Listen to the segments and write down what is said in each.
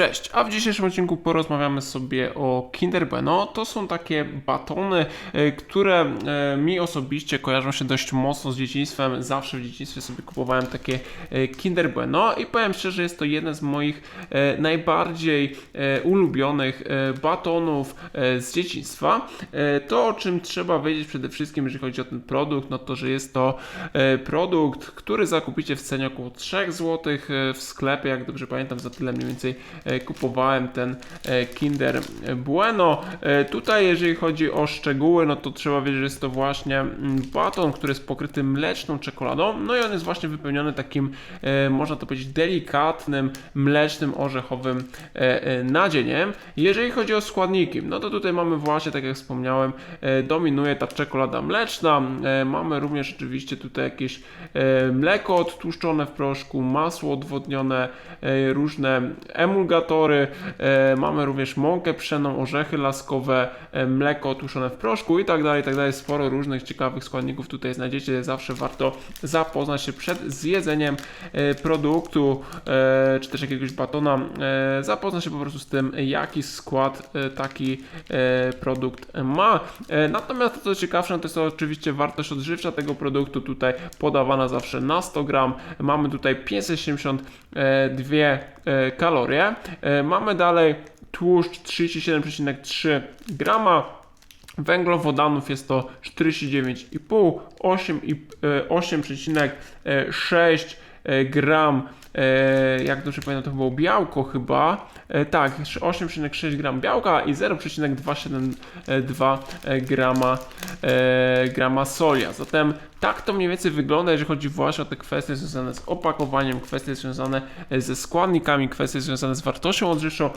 Cześć, a w dzisiejszym odcinku porozmawiamy sobie o Kinder Bueno. To są takie batony, e, które e, mi osobiście kojarzą się dość mocno z dzieciństwem. Zawsze w dzieciństwie sobie kupowałem takie e, Kinder Bueno i powiem szczerze, jest to jeden z moich najbardziej ulubionych batonów z dzieciństwa. To, o czym trzeba wiedzieć przede wszystkim, jeżeli chodzi o ten produkt, no to, że jest to produkt, który zakupicie w cenie około 3 zł w sklepie, jak dobrze pamiętam, za tyle mniej więcej kupowałem ten e, Kinder Bueno. E, Tutaj, jeżeli chodzi o szczegóły, no to trzeba wiedzieć, że jest to właśnie mm, baton, który jest pokryty mleczną czekoladą, no i on jest właśnie wypełniony takim, e, można to powiedzieć, delikatnym, mlecznym, orzechowym e, e, nadzieniem. Jeżeli chodzi o składniki, no to tutaj mamy właśnie, tak jak wspomniałem, e, dominuje ta czekolada mleczna, e, mamy również oczywiście tutaj jakieś e, mleko odtłuszczone w proszku, masło odwodnione, e, różne emulgatory, e, mamy również mąkę pszenną, orzechy laskowe, e, mleko otłuszczone w proszku i tak dalej, i tak dalej. Sporo różnych ciekawych składników tutaj znajdziecie. Zawsze warto zapoznać się przed zjedzeniem e, produktu, czy też jakiegoś batona, zapoznać się po prostu z tym, jaki skład taki produkt ma. Natomiast to co ciekawsze, no to jest oczywiście wartość odżywcza tego produktu, tutaj podawana zawsze na 100 gram. Mamy tutaj 572 e, kalorie. E, Mamy dalej tłuszcz 37,3 grama. Węglowodanów jest to 49,5, 8 i- e, 8,6 e, gram. E, Jak dobrze pamiętam, to było białko chyba. E, Tak, 8,6 gram białka i 0,272 e, grama, grama soja. Zatem tak to mniej więcej wygląda, jeżeli chodzi właśnie o te kwestie związane z opakowaniem, kwestie związane ze składnikami, kwestie związane z wartością odżywczą.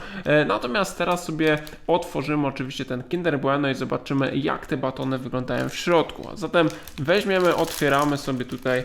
Natomiast teraz sobie otworzymy oczywiście ten Kinder Bueno i zobaczymy jak te batony wyglądają w środku. Zatem weźmiemy, otwieramy sobie tutaj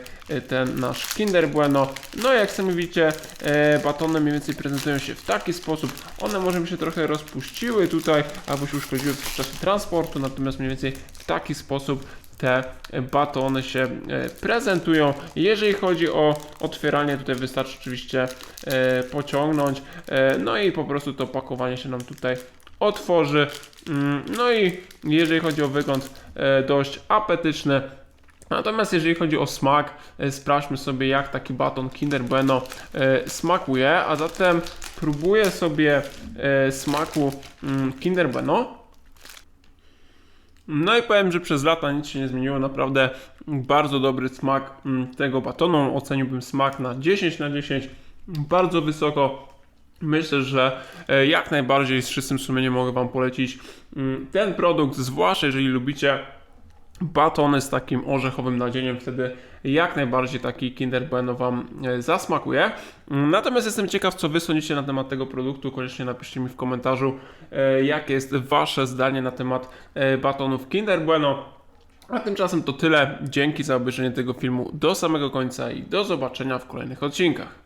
ten nasz Kinder Bueno. No i jak sami widzicie, e, batony mniej więcej prezentują się w taki sposób. One może by się trochę rozpuściły tutaj, albo się uszkodziły w czasie transportu, natomiast mniej więcej w taki sposób te batony się e, prezentują. Jeżeli chodzi o otwieranie, tutaj wystarczy oczywiście e, pociągnąć, e, no i po prostu to pakowanie się nam tutaj otworzy. Mm, No i jeżeli chodzi o wygląd, dość apetyczny. Natomiast jeżeli chodzi o smak, e, sprawdźmy sobie jak taki baton Kinder Bueno e, smakuje, a zatem próbuję sobie e, smaku mm, Kinder Bueno. No i powiem, że przez lata nic się nie zmieniło. Naprawdę bardzo dobry smak mm, tego batonu. Oceniłbym smak na 10 na 10. Bardzo wysoko. Myślę, że jak najbardziej z czystym sumieniem mogę Wam polecić mm, ten produkt, zwłaszcza jeżeli lubicie batony z takim orzechowym nadzieniem, wtedy jak najbardziej taki Kinder Bueno Wam e, zasmakuje. Natomiast jestem ciekaw, co Wy sądzicie na temat tego produktu. Koniecznie napiszcie mi w komentarzu, e, jakie jest Wasze zdanie na temat e, batonów Kinder Bueno. A tymczasem to tyle. Dzięki za obejrzenie tego filmu do samego końca i do zobaczenia w kolejnych odcinkach.